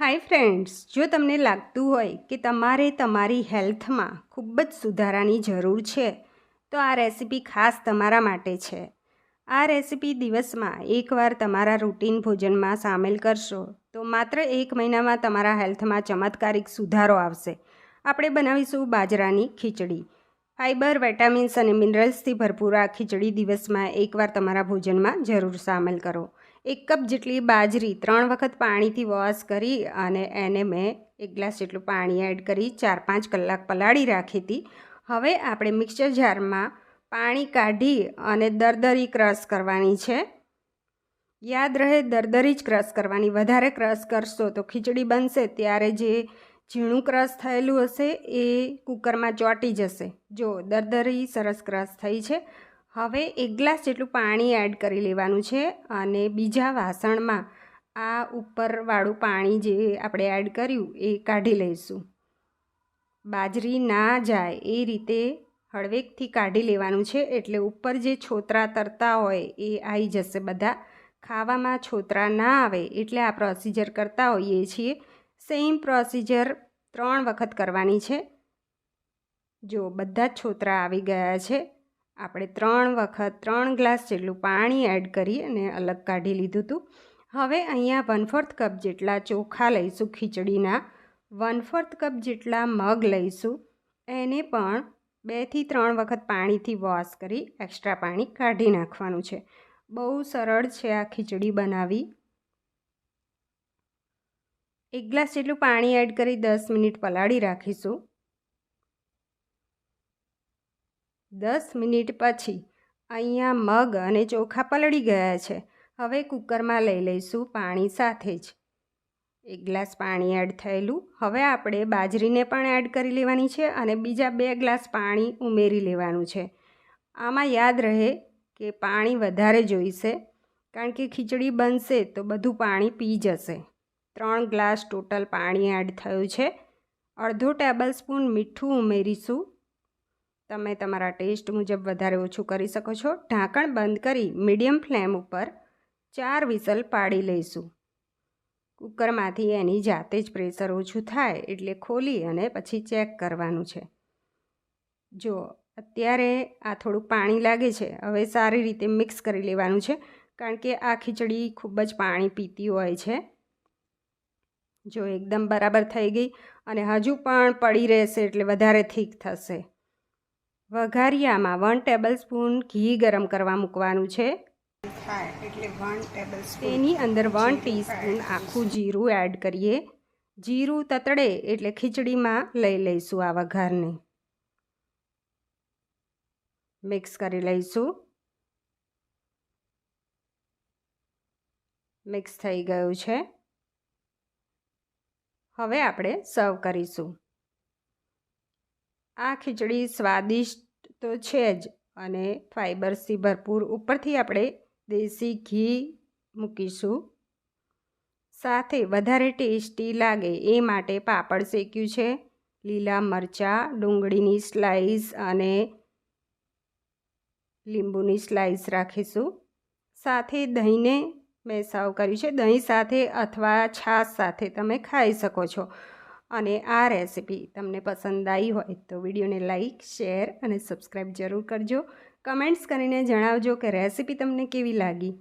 Hi friends જો તમને લાગતું હોય કે તમારે તમારી હેલ્થમાં ખૂબ જ સુધારાની જરૂર છે, તો આ રેસીપી ખાસ તમારા માટે છે. આ રેસીપી દિવસમાં એકવાર તમારા રૂટીન ભોજનમાં સામેલ કરશો, તો માત્ર એક મહિનામાં તમારા હેલ્થમાં ચમત્કારિક સુધારો આવશે. આપણે બનાવીશું બાજરાની ખીચડી. ફાઇબર વિટામિન્સ અને મિનરલ્સથી ભરપૂર આ ખીચડી દિવસમાં એકવાર તમારા ભોજનમાં જરૂર સામેલ કરો. એક કપ જેટલી બાજરી ત્રણ વખત પાણીથી વોશ કરી અને એને મેં એક ગ્લાસ જેટલું પાણી એડ કરી ચાર પાંચ કલાક પલાળી રાખી હતી. હવે આપણે મિક્સર જારમાં પાણી કાઢી અને દરદરી ક્રશ કરવાની છે. યાદ રહે દરદરી જ ક્રશ કરવાની. વધારે ક્રશ કરશો તો ખીચડી બનશે, ત્યારે જે ઝીણું ક્રશ થયેલું હશે એ કુકરમાં ચોંટી જશે. જો દરદરી સરસ ક્રશ થઈ છે હવે એક ગ્લાસ જેટલું પાણી એડ કરી લેવાનું છે અને બીજા વાસણમાં આ ઉપરવાળું પાણી જે આપણે એડ કર્યું એ કાઢી લઈશું. બાજરી ના જાય એ રીતે હળવેકથી કાઢી લેવાનું છે એટલે ઉપર જે છોતરા તરતા હોય એ આવી જશે બધા. ખાવામાં છોતરા ના આવે એટલે આ પ્રોસિજર કરતા હોઈએ છીએ. સેમ પ્રોસિજર ત્રણ વખત કરવાની છે. જો બધા જ છોતરા આવી ગયા છે આપણે ત્રણ વખત ત્રણ ગ્લાસ જેટલું પાણી એડ કરી અને અલગ કાઢી લીધું હતું. હવે અહીંયા વન ફોર્થ કપ જેટલા ચોખા લઈશું ખીચડીના. વન ફોર્થ કપ જેટલા મગ લઈશું. એને પણ બેથી ત્રણ વખત પાણીથી વોશ કરી એક્સ્ટ્રા પાણી કાઢી નાખવાનું છે. બહુ સરળ છે આ ખીચડી બનાવી. એક ગ્લાસ જેટલું પાણી એડ કરી દસ મિનિટ પલાળી રાખીશું. દસ મિનિટ પછી અહીંયા મગ અને ચોખા પલળી ગયા છે. હવે કુકરમાં લઈ લઈશું પાણી સાથે જ. એક ગ્લાસ પાણી એડ થયેલું. હવે આપણે બાજરીને પણ એડ કરી લેવાની છે અને બીજા બે ગ્લાસ પાણી ઉમેરી લેવાનું છે. આમાં યાદ રહે કે પાણી વધારે જોઈશે કારણ કે ખીચડી બનશે તો બધું પાણી પી જશે. ત્રણ ગ્લાસ ટોટલ પાણી એડ થયું છે. અડધો ટેબલ સ્પૂન મીઠું ઉમેરીશું. તમે તમારા ટેસ્ટ મુજબ વધારે ઓછું કરી શકો છો. ઢાંકણ બંધ કરી મીડિયમ ફ્લેમ ઉપર ચાર વિસલ પાડી લઈશું. કુકરમાંથી એની જાતે જ પ્રેશર ઓછું થાય એટલે ખોલી અને પછી ચેક કરવાનું છે. જો, અત્યારે આ થોડુંક પાણી લાગે છે, હવે સારી રીતે મિક્સ કરી લેવાનું છે, કારણ કે આ ખીચડી ખૂબ જ પાણી પીતી હોય છે. જો એકદમ બરાબર થઈ ગઈ અને હજુ પણ પડી રહેશે એટલે વધારે થીક થશે. વઘારિયામાં વન ટેબલ સ્પૂન ઘી ગરમ કરવા મૂકવાનું છે. એટલે વન ટેબલ તેની અંદર વન ટીસ્પૂન આખું જીરું એડ કરીએ. જીરું તતડે એટલે ખીચડીમાં લઈ લઈશું આ વઘારને. મિક્સ કરી લઈશું. મિક્સ થઈ ગયું છે. હવે આપણે સર્વ કરીશું. આ ખીચડી સ્વાદિષ્ટ તો છે જ અને ફાઈબર્સથી ભરપૂર. ઉપરથી આપણે દેશી ઘી મૂકીશું. સાથે વધારે ટેસ્ટી લાગે એ માટે પાપડ શેક્યું છે, લીલા મરચાં, ડુંગળીની સ્લાઈસ અને લીંબુની સ્લાઈસ રાખીશું. સાથે દહીંને મેં સર્વ કર્યું છે. દહીં સાથે અથવા છાશ સાથે તમે ખાઈ શકો છો. અને આ રેસીપી તમને પસંદ આવી હોય તો વિડીયોને લાઇક શેર અને સબસ્ક્રાઈબ જરૂર કરજો. કમેન્ટ્સ કરીને જણાવજો કે રેસીપી તમને કેવી લાગી.